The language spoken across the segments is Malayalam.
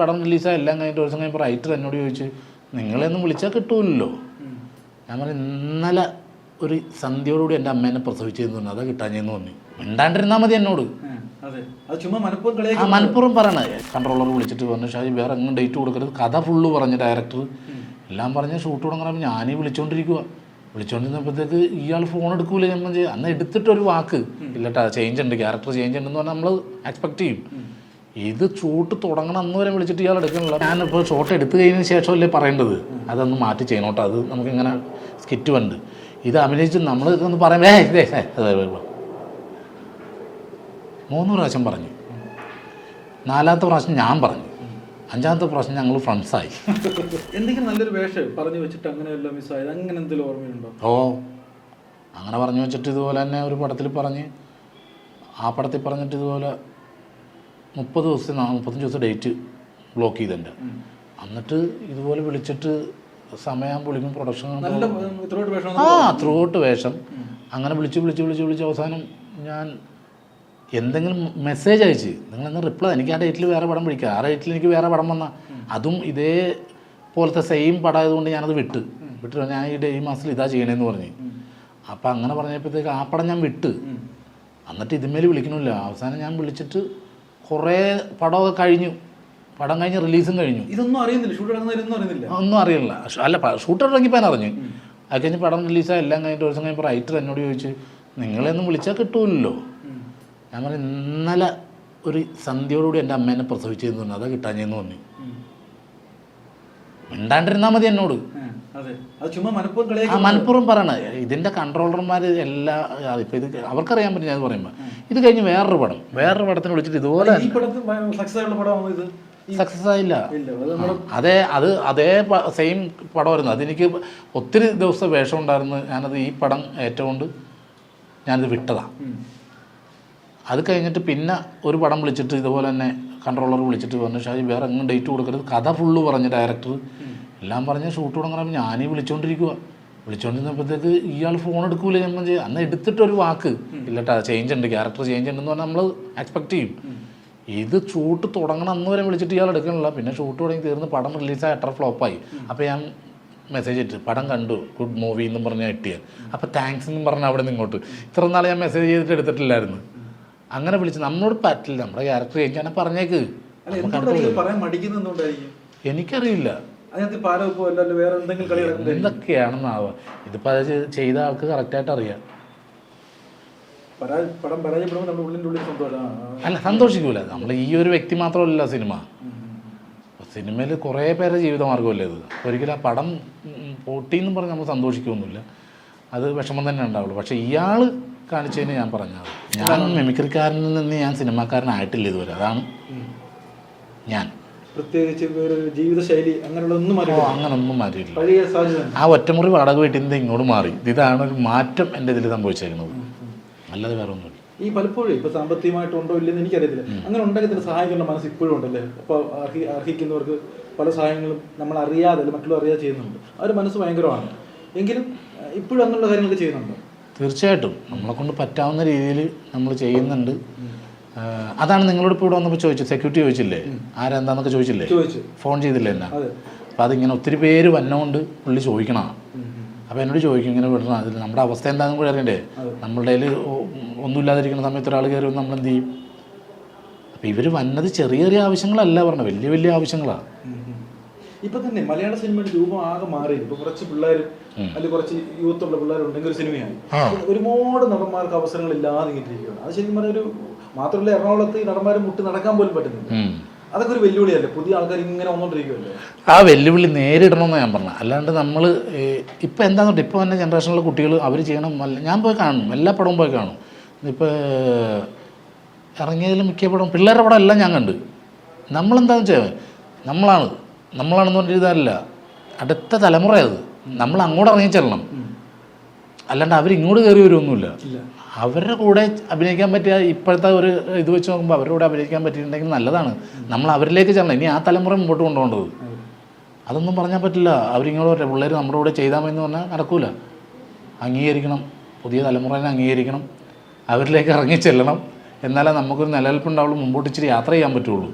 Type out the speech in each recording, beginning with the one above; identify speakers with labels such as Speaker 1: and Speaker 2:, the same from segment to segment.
Speaker 1: പടം റിലീസായി എല്ലാം കഴിഞ്ഞിട്ട് ഒരു ദിവസം കഴിഞ്ഞപ്പോൾ റൈറ്റർ എന്നോട് ചോദിച്ചു നിങ്ങളെയൊന്നും വിളിച്ചാൽ കിട്ടൂലല്ലോ. ഞാൻ പറഞ്ഞു ഇന്നലെ ഒരു സന്ധ്യയോടുകൂടി എന്റെ അമ്മേനെ പ്രസവിച്ചതെന്ന് പറഞ്ഞു അതാ കിട്ടാഞ്ഞെന്ന് പറഞ്ഞു മിണ്ടാണ്ടിരുന്നാൽ മതി എന്നോട്.
Speaker 2: ചുമ്മാ മനഃപൂർവം
Speaker 1: മലപ്പുറം പറയണ കൺട്രോളർ വിളിച്ചിട്ട് പറഞ്ഞു ഷാജി വേറെ എങ്ങും ഡേറ്റ് കൊടുക്കരുത്. കഥ ഫുള്ള് പറഞ്ഞ് ഡയറക്ടർ എല്ലാം പറഞ്ഞ് ഷൂട്ട് തുടങ്ങണം ഞാനീ വിളിച്ചോണ്ടിരിക്കുക വിളിച്ചോണ്ടിരുന്നപ്പോഴത്തേക്ക് ഇയാൾ ഫോൺ എടുക്കൂല ഞാൻ അന്ന് എടുത്തിട്ടൊരു വാക്ക് ഇല്ലട്ടാ ചേഞ്ച് ഉണ്ട് ക്യാരക്ടർ ചേഞ്ച് ഉണ്ടെന്ന് പറഞ്ഞാൽ നമ്മൾ എക്സ്പെക്ട് ചെയ്യും. ഇത് ഷൂട്ട് തുടങ്ങണം അന്ന് വരെ വിളിച്ചിട്ട് ഇയാൾ എടുക്കണില്ല ഞാനിപ്പോൾ ഷോട്ട് എടുത്തു കഴിഞ്ഞതിന് ശേഷമല്ലേ പറയേണ്ടത്? അതൊന്ന് മാറ്റി ചെയ്യണോട്ടോ അത് നമുക്കിങ്ങനെ സ്കിറ്റ് ഉണ്ട് ഇത് അഭിനയിച്ച് നമ്മൾ ഒന്ന് പറയുമ്പോൾ. മൂന്ന് പ്രാവശ്യം പറഞ്ഞു. നാലാമത്തെ പ്രാവശ്യം ഞാൻ പറഞ്ഞു. അഞ്ചാമത്തെ പ്രാവശ്യം ഞങ്ങൾ ഫ്രണ്ട്സായി
Speaker 2: എന്തെങ്കിലും നല്ലൊരു വേഷം പറഞ്ഞു വെച്ചിട്ട് അങ്ങനെ മിസ്സായത് അങ്ങനെ എന്തെങ്കിലും ഓർമ്മയുണ്ടോ?
Speaker 1: ഓ അങ്ങനെ പറഞ്ഞു വെച്ചിട്ട് ഇതുപോലെ തന്നെ ഒരു പടത്തിൽ പറഞ്ഞ് ആ പടത്തിൽ പറഞ്ഞിട്ട് ഇതുപോലെ മുപ്പത് ദിവസം മുപ്പത്തഞ്ച് ദിവസം ഡേറ്റ് ബ്ലോക്ക് ചെയ്തിട്ടുണ്ട്. എന്നിട്ട് ഇതുപോലെ വിളിച്ചിട്ട് സമയം വിളിക്കും പ്രൊഡക്ഷൻ ആ ത്രൂ ഔട്ട് വേഷം. അങ്ങനെ വിളിച്ച് വിളിച്ച് വിളിച്ച് വിളിച്ച് അവസാനം ഞാൻ എന്തെങ്കിലും മെസ്സേജ് അയച്ച്. നിങ്ങളെന്ന് റിപ്ലൈ എനിക്ക് ആ ഡേറ്റിൽ വേറെ പടം വിളിക്കുക ആ ഡേറ്റിൽ എനിക്ക് വേറെ പടം വന്നാൽ അതും ഇതേ പോലത്തെ സെയിം പടം ആയതുകൊണ്ട് ഞാനത് വിട്ട്. വിട്ട് ഞാൻ ഈ ഡേ ഈ മാസത്തിൽ ഇതാ ചെയ്യണേന്ന് പറഞ്ഞ്. അപ്പം അങ്ങനെ പറഞ്ഞപ്പോഴത്തേക്ക് ആ പടം ഞാൻ വിട്ട്. എന്നിട്ട് ഇതിന്മേൽ വിളിക്കണമില്ല അവസാനം ഞാൻ വിളിച്ചിട്ട് കുറേ പടമൊക്കെ കഴിഞ്ഞു. പടം കഴിഞ്ഞ് റിലീസും കഴിഞ്ഞു.
Speaker 2: ഇതൊന്നും അറിയുന്നില്ല. ഷൂട്ട് അറിയുന്നില്ല.
Speaker 1: ഒന്നും അറിയില്ല. അല്ല ഷൂട്ട് ഇറങ്ങിപ്പോൾ അറിഞ്ഞു. അത് കഴിഞ്ഞ് പടം റിലീസായി എല്ലാം കഴിഞ്ഞിട്ട് ഒരു ദിവസം കഴിഞ്ഞപ്പോൾ റൈറ്റർ എന്നോട് ചോദിച്ചു നിങ്ങളെയൊന്നും വിളിച്ചാൽ കിട്ടൂലല്ലോ. ഞാൻ പറഞ്ഞു ഇന്നലെ ഒരു സന്ധ്യയോടുകൂടി എന്റെ അമ്മേനെ പ്രസവിച്ചതെന്ന് പറഞ്ഞു. അതാ കിട്ടാഞ്ഞെന്ന് പറഞ്ഞു. മിണ്ടാണ്ടിരുന്നാൽ മതി എന്നോട്.
Speaker 2: മനഃപൂർവം
Speaker 1: മലപ്പുറം പറയണ. ഇതിന്റെ കൺട്രോളർമാർ എല്ലാ ഇപ്പം ഇത് അവർക്കറിയാൻ പറ്റും ഞാൻ പറയുമ്പോൾ ഇത് കഴിഞ്ഞ് വേറൊരു പടം. വേറൊരു പടത്തിന് വിളിച്ചിട്ട് ഇതുപോലെ
Speaker 2: സക്സസ്
Speaker 1: ആയില്ല.
Speaker 2: അത്
Speaker 1: അതേ അത് സെയിം പടമായിരുന്നു അതെനിക്ക് ഒത്തിരി ദിവസം വേഷം ഉണ്ടായിരുന്നു. ഞാനത് ഈ പടം ഏറ്റവും ഞാനത് വിട്ടതാണ് അത് കഴിഞ്ഞിട്ട് പിന്നെ ഒരു പടം വിളിച്ചിട്ട് ഇതുപോലെ തന്നെ കൺട്രോളർ വിളിച്ചിട്ട് പറഞ്ഞു ഷാജി വേറെ എങ്ങും ഡേറ്റ് കൊടുക്കരുത്. കഥ ഫുള്ള് പറഞ്ഞ് ഡയറക്ടർ എല്ലാം പറഞ്ഞ് ഷൂട്ട് തുടങ്ങണം ഞാനീ വിളിച്ചോണ്ടിരിക്കുക വിളിച്ചോണ്ടിരുന്നപ്പോഴത്തേക്ക് ഇയാൾ ഫോൺ എടുക്കൂല ഞാൻ പറഞ്ഞു, അന്ന് എടുത്തിട്ടൊരു വാക്ക്. ഇല്ലട്ടാ ചേഞ്ച് ഉണ്ട് ക്യാരക്ടർ ചേഞ്ച് ഉണ്ടെന്ന് പറഞ്ഞാൽ നമ്മൾ എക്സ്പെക്ട് ചെയ്യും. ഇത് ഷൂട്ട് തുടങ്ങണം അന്ന് വരെ വിളിച്ചിട്ട് ഇയാൾ എടുക്കണില്ല. പിന്നെ ഷൂട്ട് തുടങ്ങി തീർന്ന് പടം റിലീസായി എത്ര ഫ്ലോപ്പായി അപ്പോൾ ഞാൻ മെസ്സേജ് ഇട്ട് പടം കണ്ടു ഗുഡ് മൂവി എന്നും പറഞ്ഞ് എട്ടിയത് അപ്പോൾ താങ്ക്സ് എന്നും പറഞ്ഞ് അവിടെ നിന്ന് ഇങ്ങോട്ട്. ഇത്ര നാൾ ഞാൻ മെസ്സേജ് ചെയ്തിട്ട് എടുത്തിട്ടില്ലായിരുന്നു. അങ്ങനെ വിളിച്ച് നമ്മളോട് പറ്റില്ല. നമ്മുടെ ക്യാരക്ടർ ചേഞ്ച് ആണ് പറഞ്ഞേക്ക്. എനിക്കറിയില്ല.
Speaker 2: അതിനകത്ത് പാരവെപ്പോ അല്ലല്ലോ വേറെ എന്തെങ്കിലും കളി
Speaker 1: എന്തൊക്കെയാണെന്നാവുക ഇതിപ്പോൾ അത് ചെയ്ത ആൾക്ക് കറക്റ്റായിട്ട് അറിയാം.
Speaker 2: പരാജ പടം പരാജയപ്പെടുമ്പോൾ നമ്മുടെ ഉള്ളിന്റെ ഉള്ളിൽ സന്തോഷം.
Speaker 1: അല്ല സന്തോഷിക്കൂല. നമ്മൾ ഈ ഒരു വ്യക്തി മാത്രമല്ല സിനിമ. സിനിമയിൽ കുറേ പേരുടെ ജീവിതമാർഗമല്ലേ ഇത്? ഒരിക്കലും ആ പടം ഉം, എന്ന് പറഞ്ഞ് നമ്മൾ സന്തോഷിക്കുകയൊന്നുമില്ല അത് വിഷമം തന്നെ ഉണ്ടാവുള്ളൂ. പക്ഷേ ഇയാൾ കാണിച്ചതിന് ഞാൻ പറഞ്ഞത് ഞാൻ മിമിക്രിക്കാരനിൽ നിന്ന് ഞാൻ സിനിമാക്കാരനായിട്ടില്ല ഇതുവരെ. അതാണ് ഞാൻ.
Speaker 2: പ്രത്യേകിച്ച് ജീവിതശൈലി അങ്ങനെയുള്ള ഒന്നും
Speaker 1: മാറി
Speaker 2: അറിയില്ല
Speaker 1: അങ്ങനൊന്നും മാറ്റിയിട്ടില്ല
Speaker 2: പഴയ സാഹചര്യം.
Speaker 1: ആ ഒറ്റമുറി വാടക വീട്ടിൽ നിന്ന് ഇങ്ങോട്ട് മാറി. ഇതാണ് ഒരു മാറ്റം എന്റെ ഇതിൽ സംഭവിച്ചേക്കുന്നത്. അല്ലാതെ വേറെ ഒന്നുമില്ല
Speaker 2: ഈ പലപ്പോഴും ഇപ്പൊ സാമ്പത്തികമായിട്ടുണ്ടോ ഇല്ലെന്ന് എനിക്കറിയത്തില്ല. അങ്ങനെ ഉണ്ടെങ്കിൽ തന്നെ സഹായിക്കേണ്ട മനസ്സ് ഇപ്പോഴും ഉണ്ടല്ലേ? അപ്പൊ അർഹി അർഹിക്കുന്നവർക്ക് പല സഹായങ്ങളും നമ്മൾ അറിയാതെ മറ്റുള്ള മറ്റുള്ളവർ അറിയാതെ ചെയ്യുന്നുണ്ട്. ആ ഒരു മനസ്സ് ഭയങ്കരമാണ്. എങ്കിലും ഇപ്പോഴും അങ്ങനെയുള്ള കാര്യങ്ങളൊക്കെ ചെയ്യുന്നുണ്ട്?
Speaker 1: തീർച്ചയായിട്ടും. നമ്മളെ കൊണ്ട് പറ്റാവുന്ന രീതിയിൽ നമ്മൾ ചെയ്യുന്നുണ്ട്. അതാണ് നിങ്ങളോട് ഇപ്പോൾ ഇവിടെ വന്നപ്പോൾ ചോദിച്ചു സെക്യൂരിറ്റി ചോദിച്ചില്ലേ? ആരെന്താന്നൊക്കെ ചോദിച്ചില്ലേ?
Speaker 2: ചോദിച്ചു.
Speaker 1: ഫോൺ ചെയ്തില്ലേ എന്നാ? അപ്പോൾ അതിങ്ങനെ ഒത്തിരി പേര് വന്നോണ്ട് പുള്ളി ചോദിക്കണം അപ്പോൾ എന്നോട് ചോദിക്കും ഇങ്ങനെ വിടണം അതിൽ നമ്മുടെ അവസ്ഥ എന്താണെന്ന് കൂടി അറിയണ്ടേ? നമ്മളുടെ കയ്യിൽ ഒന്നുമില്ലാതിരിക്കുന്ന സമയത്ത് ഒരാൾ കയറി നമ്മൾ എന്ത് ചെയ്യും? അപ്പോൾ ഇവർ വന്നത് ചെറിയ ചെറിയ ആവശ്യങ്ങളല്ല പറഞ്ഞത്. വലിയ വലിയ ആവശ്യങ്ങളാണ്
Speaker 2: ഇപ്പൊ തന്നെ മലയാള സിനിമയുടെ രൂപം ആകെ മാറി ഇപ്പൊ കുറച്ച് പിള്ളേർ അല്ലെങ്കിൽ കുറച്ച് യൂത്ത് ഉള്ള പിള്ളേരുണ്ടെങ്കിൽ ഒരു
Speaker 1: സിനിമയാണ്.
Speaker 2: ഒരുപാട് നടന്മാർക്ക് അവസരങ്ങൾ ഇല്ലാതെ ഇരിക്കുകയാണ് അത് ശരിക്കും പറഞ്ഞ ഒരു മാത്രമല്ല എറണാകുളത്ത് ഈ നടന്മാരെ മുട്ടി നടക്കാൻ പോലും പറ്റുന്നില്ല. അതൊക്കെ ഒരു വെല്ലുവിളിയല്ലേ? പുതിയ ആൾക്കാർ ഇങ്ങനെ വന്നോണ്ടിരിക്കുമല്ലേ
Speaker 1: ആ വെല്ലുവിളി നേരിടണമെന്ന് ഞാൻ പറഞ്ഞു. അല്ലാണ്ട് നമ്മൾ ഇപ്പം എന്താണെന്ന് ഇപ്പോൾ തന്നെ ജനറേഷനിലെ കുട്ടികൾ അവർ ചെയ്യണം. ഞാൻ പോയി കാണും. എല്ലാ പടവും പോയി കാണും. ഇപ്പോൾ ഇറങ്ങിയതിൽ മിക്ക പടവും പിള്ളേരുടെ പടം എല്ലാം ഞാൻ കണ്ട്. നമ്മളെന്താണെന്ന് വെച്ചാൽ നമ്മളാണ്. നമ്മളാണെന്ന് പറഞ്ഞ ഇതല്ല. അടുത്ത തലമുറ അത് നമ്മൾ അങ്ങോട്ട് ഇറങ്ങി ചെല്ലണം. അല്ലാണ്ട് അവരിങ്ങോട്ട് കയറി വരുമൊന്നുമില്ല അവരുടെ കൂടെ അഭിനയിക്കാൻ പറ്റിയ ഇപ്പോഴത്തെ ഒരു ഇത് വെച്ച് നോക്കുമ്പോൾ അവരുടെ കൂടെ അഭിനയിക്കാൻ പറ്റിയിട്ടുണ്ടെങ്കിൽ നല്ലതാണ്. നമ്മൾ അവരിലേക്ക് ചെല്ലണം. ഇനി ആ തലമുറ മുമ്പോട്ട് കൊണ്ടുപോകേണ്ടത്. അതൊന്നും പറഞ്ഞാൽ പറ്റില്ല. അവരിങ്ങോട്ട് വരട്ടെ. പിള്ളേർ നമ്മുടെ കൂടെ എന്ന് പറഞ്ഞാൽ നടക്കൂല. അംഗീകരിക്കണം. പുതിയ തലമുറേനെ അംഗീകരിക്കണം. അവരിലേക്ക് ഇറങ്ങി ചെല്ലണം. എന്നാലേ നമുക്കൊരു നിലനിൽപ്പുണ്ടാവുള്ളൂ. മുമ്പോട്ട് ഇച്ചിരി യാത്ര ചെയ്യാൻ പറ്റുള്ളൂ.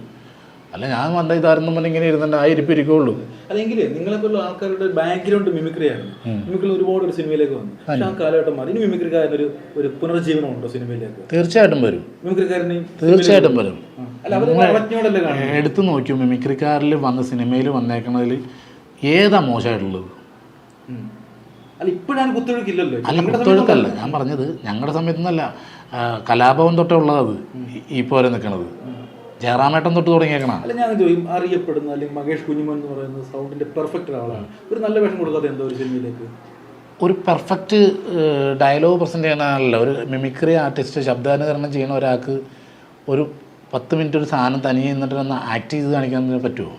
Speaker 1: അല്ല ഞാൻ വന്ന ഇതായിരുന്നു ഇങ്ങനെ ഇരുന്നുണ്ട് ആ ഇരിപ്പ് ഇരിക്കുള്ളൂ.
Speaker 2: അല്ലെങ്കിൽ നിങ്ങളെപ്പോലുള്ള ആൾക്കാരുടെ ബാക്ക്ഗ്രൗണ്ട് മിമിക്രി ആയിരുന്നു. മിമിക്രി ഒരുപാട് ഒരു സിനിമയിലേക്ക് വന്നു. പക്ഷെ ആ കാലഘട്ടം മാറി. ഇനി മിമിക്രിക്കാരനൊരു ഒരു പുനർജീവനം ഉണ്ടോ സിനിമയിലേക്ക്?
Speaker 1: തീർച്ചയായിട്ടും വരും.
Speaker 2: മിമിക്രിക്കാരനെ
Speaker 1: തീർച്ചയായിട്ടും വരും. എടുത്തു നോക്കിയോ മിമിക്രിക്കാരിൽ വന്ന സിനിമയിൽ വന്നേക്കണതിൽ ഏതാ മോശമായിട്ടുള്ളത്.
Speaker 2: അല്ല ഇപ്പോഴാണ് കുത്തൊഴുക്കില്ലല്ലോ.
Speaker 1: അല്ല കുത്തൊഴുക്കല്ല. ഞാൻ പറഞ്ഞത് ഞങ്ങളുടെ സമയത്തൊന്നല്ല. കലാഭവൻ തൊട്ടേ ഉള്ളത് ഈ- ഈ പോലെ നിൽക്കണത് ജയറാമേട്ടൻ തൊട്ട് തുടങ്ങിയേക്കണം.
Speaker 2: അല്ല ഞാൻ ചോദിക്കും അറിയപ്പെടുന്ന അല്ലെങ്കിൽ മകേഷ് കുഞ്ഞുമോൻ എന്ന് പറയുന്ന സൗണ്ടിന്റെ പെർഫെക്റ്റ് ഒരാളാണ്. ഒരു നല്ല വേഷം കൊടുക്കാതെ എന്തോ ഒരു സിനിമയിലേക്ക്?
Speaker 1: ഒരു പെർഫെക്റ്റ് ഡയലോഗ് പ്രസന്റ് ചെയ്യാനല്ല ഒരു മിമിക്രി ആർട്ടിസ്റ്റ് ശബ്ദാനുകരണം ചെയ്യുന്ന ഒരാൾക്ക് ഒരു പത്ത് മിനിറ്റ് ഒരു സാധനം തനിയെ നിന്നിട്ട് ഒന്ന് ആക്ട് ചെയ്ത് കാണിക്കാൻ പറ്റുമോ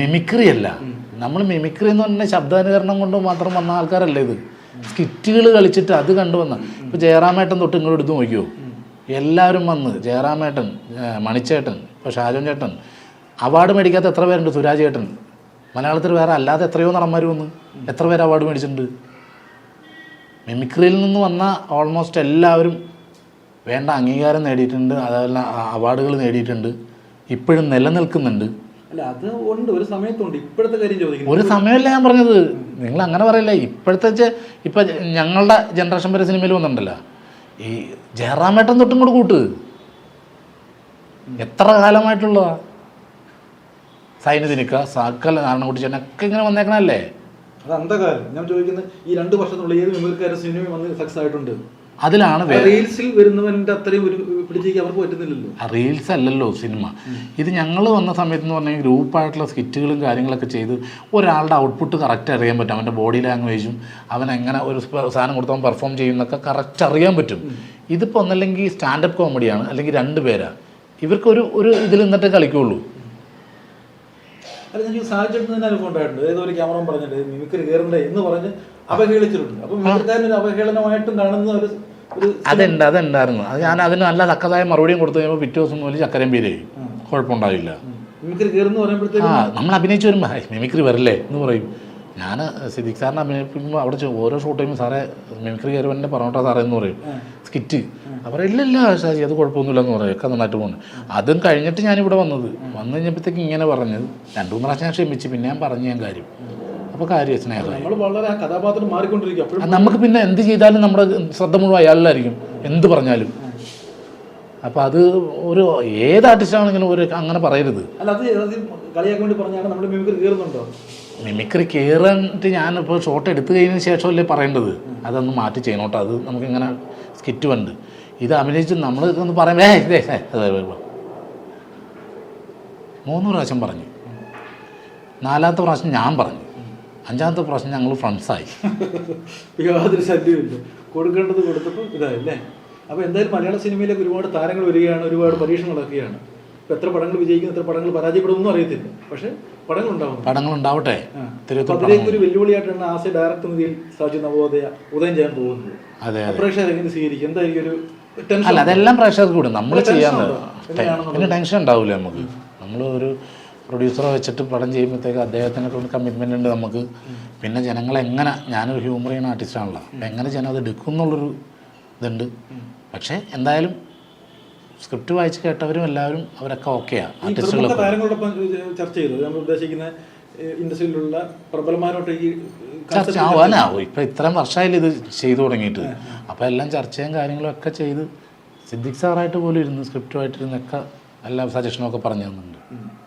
Speaker 1: മിമിക്രി അല്ല. നമ്മൾ മിമിക്രി എന്ന് പറഞ്ഞാൽ ശബ്ദാനുകരണം കൊണ്ട് മാത്രം വന്ന ആൾക്കാരല്ല ഇത്? സ്കിറ്റുകൾ കളിച്ചിട്ട് അത് കണ്ടുവന്ന. ഇപ്പോൾ ജയറാമേട്ടൻ തൊട്ട് ഇങ്ങോട്ട് എടുത്ത് നോക്കിയോ? എല്ലാവരും വന്ന് ജയറാമേട്ടൻ മണിച്ചേട്ടൻ ഇപ്പോൾ ഷാജോൻ ചേട്ടൻ അവാർഡ് മേടിക്കാത്ത എത്ര പേരുണ്ട്? സുരാജ് ചേട്ടൻ. മലയാളത്തിൽ വേറെ അല്ലാതെ എത്രയോ നടന്മാർ വന്ന്. എത്ര പേര് അവാർഡ് മേടിച്ചിട്ടുണ്ട്? മിമിക്രിയിൽ നിന്ന് വന്ന ഓൾമോസ്റ്റ് എല്ലാവരും വേണ്ട അംഗീകാരം നേടിയിട്ടുണ്ട്. അതല്ല അവാർഡുകൾ നേടിയിട്ടുണ്ട്. ഇപ്പോഴും നിലനിൽക്കുന്നുണ്ട്.
Speaker 2: അല്ല അത് ഉണ്ട്. ഒരു സമയത്തുണ്ട്. ഇപ്പോഴത്തെ കാര്യം ചോദിക്കുന്നത്
Speaker 1: ഒരു സമയമല്ല ഞാൻ പറഞ്ഞത്. നിങ്ങൾ അങ്ങനെ പറയില്ല. ഇപ്പോഴത്തെ ഇപ്പം ഇപ്പൊ ഞങ്ങളുടെ ജനറേഷൻ വരെ സിനിമയിൽ വന്നിട്ടുണ്ടല്ലോ. ഈ ജയറാമേട്ടൻ തൊട്ടും കൂടെ കൂട്ട്. എത്ര കാലമായിട്ടുള്ളതാ? സൈനിക സാക്കല നാരായണക്കുട്ടി ചേട്ടനൊക്കെ ഇങ്ങനെ വന്നേക്കണല്ലേ
Speaker 2: അത് അന്ധകാലം ഞാൻ ചോദിക്കുന്നത് ഈ രണ്ട് വർഷത്തിനുള്ളിൽ ഏത് മിമിക്രിക്കാരുടെ സിനിമയും വന്ന് സക്സസ് ആയിട്ടുണ്ട്?
Speaker 1: അതിലാണ്
Speaker 2: റീൽസിൽ വരുന്നവന്റെ അത്രയും ഒരു പിടിച്ചേക്ക് അവർക്ക് പറ്റുന്നില്ലല്ലോ.
Speaker 1: റീൽസ് അല്ലല്ലോ സിനിമ. ഇത് ഞങ്ങൾ വന്ന സമയത്ത് എന്ന് പറഞ്ഞാൽ ഗ്രൂപ്പായിട്ടുള്ള സ്കിറ്റുകളും കാര്യങ്ങളൊക്കെ ചെയ്ത് ഒരാളുടെ ഔട്ട്പുട്ട് കറക്റ്റ് അറിയാൻ പറ്റും. അവന്റെ ബോഡി ലാംഗ്വേജും അവൻ എങ്ങനെ ഒരു സാധനം കൊടുത്തവൻ പെർഫോം ചെയ്യുന്നൊക്കെ കറക്റ്റ് അറിയാൻ പറ്റും. ഇതിപ്പോൾ ഒന്നല്ലെങ്കിൽ സ്റ്റാൻഡപ്പ് കോമഡിയാണ് അല്ലെങ്കിൽ രണ്ട് പേരാ. ഇവർക്കൊരു ഒരു ഇതിൽ നിന്നിട്ടേ കളിക്കുള്ളൂ.
Speaker 2: അല്ല എനിക്ക് തന്നെ അനുഭവം ഉണ്ടായിട്ടുണ്ട്. ഏതോ ഒരു ക്യാമറ പറഞ്ഞിട്ട് മിമിക്രി കയറണ്ടേ എന്ന് പറഞ്ഞ് അവഹേളിച്ചിട്ടുണ്ട്. അപ്പൊ മിമിക്രിക്കാരൻ ഒരു അവഹേളനമായിട്ടും കാണുന്ന ഒരു
Speaker 1: അതുണ്ട് അതുണ്ടായിരുന്നു. അത് ഞാൻ അതിന് നല്ല തക്കതായ മറുപടിയും കൊടുത്തു കഴിയുമ്പോൾ പിറ്റേ ദിവസം മുതൽ ചക്കരം പേരായി. കുഴപ്പമുണ്ടാവില്ല ആ നമ്മൾ അഭിനയിച്ചു വരുമ്പോൾ "ഹൈ, മിമിക്രി വരില്ലേ? എന്ന് പറയും. ഞാൻ സിദ്ദിഖ് സാറിനെ അഭിനയിപ്പിക്കുമ്പോൾ അവിടെ ഓരോ ഷൂട്ട് ചെയ്യുമ്പോൾ സാറേ മിമിക്രി കയറുവന്നെ പറഞ്ഞോട്ടാ സാറേ എന്ന് പറയും. സ്കിറ്റ്. അവർ ഇല്ല ഇല്ല ഷാജി അത് കുഴപ്പമൊന്നുമില്ല എന്ന് പറയും. ഒക്കെ നന്നായിട്ട് പോകുന്നു. അതും കഴിഞ്ഞിട്ട് ഞാനിവിടെ വന്നത്. വന്നു കഴിഞ്ഞപ്പോഴത്തേക്ക് ഇങ്ങനെ പറഞ്ഞത് രണ്ടു മൂന്ന് പ്രാവശ്യം ഞാൻ ക്ഷമിച്ച്. പിന്നെ ഞാൻ പറഞ്ഞു ഞാൻ കാര്യം. അപ്പോൾ കാര്യം സ്നേഹമായി നമുക്ക് പിന്നെ എന്ത് ചെയ്താലും നമ്മുടെ ശ്രദ്ധ മുഴുവൻ അയാളിലായിരിക്കും. എന്ത് പറഞ്ഞാലും. അപ്പോൾ അത് ഒരു ഏത് ആർട്ടിസ്റ്റാണെങ്കിലും ഒരു അങ്ങനെ പറയരുത്.
Speaker 2: മിമിക്രി
Speaker 1: കയറിട്ട് ഞാനിപ്പോൾ ഷോട്ട് എടുത്തു കഴിഞ്ഞതിന് ശേഷമല്ലേ പറയേണ്ടത്. അതൊന്ന് മാറ്റി ചെയ്യണോട്ടോ അത് നമുക്കിങ്ങനെ സ്കിറ്റ് ഉണ്ട് ഇത് അഭിനയിച്ച് നമ്മൾ ഇതൊന്ന് പറയുമ്പോൾ ഏ ഇതേ അതെ, അതെ, അതെ." മൂന്ന് പ്രാവശ്യം പറഞ്ഞു. നാലാമത്തെ പ്രാവശ്യം ഞാൻ പറഞ്ഞു. അഞ്ചാമത്തെ പ്രാവശ്യം ഞങ്ങൾ ഫ്രണ്ട്സായി.
Speaker 2: യാതൊരു ശല്യമില്ല കൊടുക്കേണ്ടത് കൊടുത്തപ്പോൾ ഇതായില്ലേ? അപ്പോൾ എന്തായാലും മലയാള സിനിമയിലേക്ക് ഒരുപാട് താരങ്ങൾ വരികയാണ് ഒരുപാട് പരീക്ഷണങ്ങളൊക്കെയാണ് ഇപ്പോൾ എത്ര പടങ്ങൾ വിജയിക്കും എത്ര പടങ്ങൾ പരാജയപ്പെടുമെന്നും അറിയത്തില്ല. പക്ഷേ പടങ്ങൾ ഉണ്ടാവും
Speaker 1: പടങ്ങൾ ഉണ്ടാവട്ടെ.
Speaker 2: അതിലേക്ക് ഒരു വെല്ലുവിളിയായിട്ടാണ് ആസ് ഡയറക്ടർ നിധിയിൽ സാജു നവോദയ ഉദയം ചെയ്യാൻ പോകുന്നത്.
Speaker 1: അതെ
Speaker 2: പ്രേക്ഷകർ എങ്ങനെ സ്വീകരിക്കും? എന്തായിരിക്കും ഒരു ടെൻഷൻ
Speaker 1: അല്ല അതെല്ലാം പ്രേക്ഷകർക്ക് കൂടും. നമ്മൾ ചെയ്യാൻ പിന്നെ ടെൻഷൻ ഉണ്ടാവില്ല നമുക്ക്. നമ്മൾ ഒരു പ്രൊഡ്യൂസറെ വെച്ചിട്ട് പടം ചെയ്യുമ്പോഴത്തേക്ക് അദ്ദേഹത്തിനെ കൊണ്ട് കമ്മിറ്റ്മെന്റ് ഉണ്ട് നമുക്ക്. പിന്നെ ജനങ്ങൾ എങ്ങനെ ഞാനൊരു ഹ്യൂമർ ചെയ്യുന്ന ആർട്ടിസ്റ്റാണല്ലോ അപ്പം എങ്ങനെ ജനം അത് എടുക്കും എന്നുള്ളൊരു ഇതുണ്ട്. പക്ഷേ എന്തായാലും സ്ക്രിപ്റ്റ് വായിച്ച് കേട്ടവരും എല്ലാവരും അവരൊക്കെ ഓക്കെയാണ്
Speaker 2: ആർട്ടിസ്റ്റുകൾ
Speaker 1: ആർട്ടിസ്റ്റുകളൊക്കെ
Speaker 2: താരങ്ങളോടൊപ്പം ചർച്ച ചെയ്തു. നമ്മൾ ഉദ്ദേശിക്കുന്ന ഇൻഡസ്ട്രിയിലുള്ള ഈ
Speaker 1: ചർച്ച ആവാനാവും. ഇപ്പം ഇത്രയും വർഷമായില്ല ഇത് ചെയ്തു തുടങ്ങിയിട്ട്. അപ്പോൾ എല്ലാം ചർച്ചയും കാര്യങ്ങളും ഒക്കെ ചെയ്ത് സിദ്ദിഖ് സാറായിട്ട് പോലും ഇരുന്ന് സ്ക്രിപ്റ്റുമായിട്ടിരുന്നൊക്കെ എല്ലാ സജഷനും ഒക്കെ പറഞ്ഞു തന്നിട്ടുണ്ട്.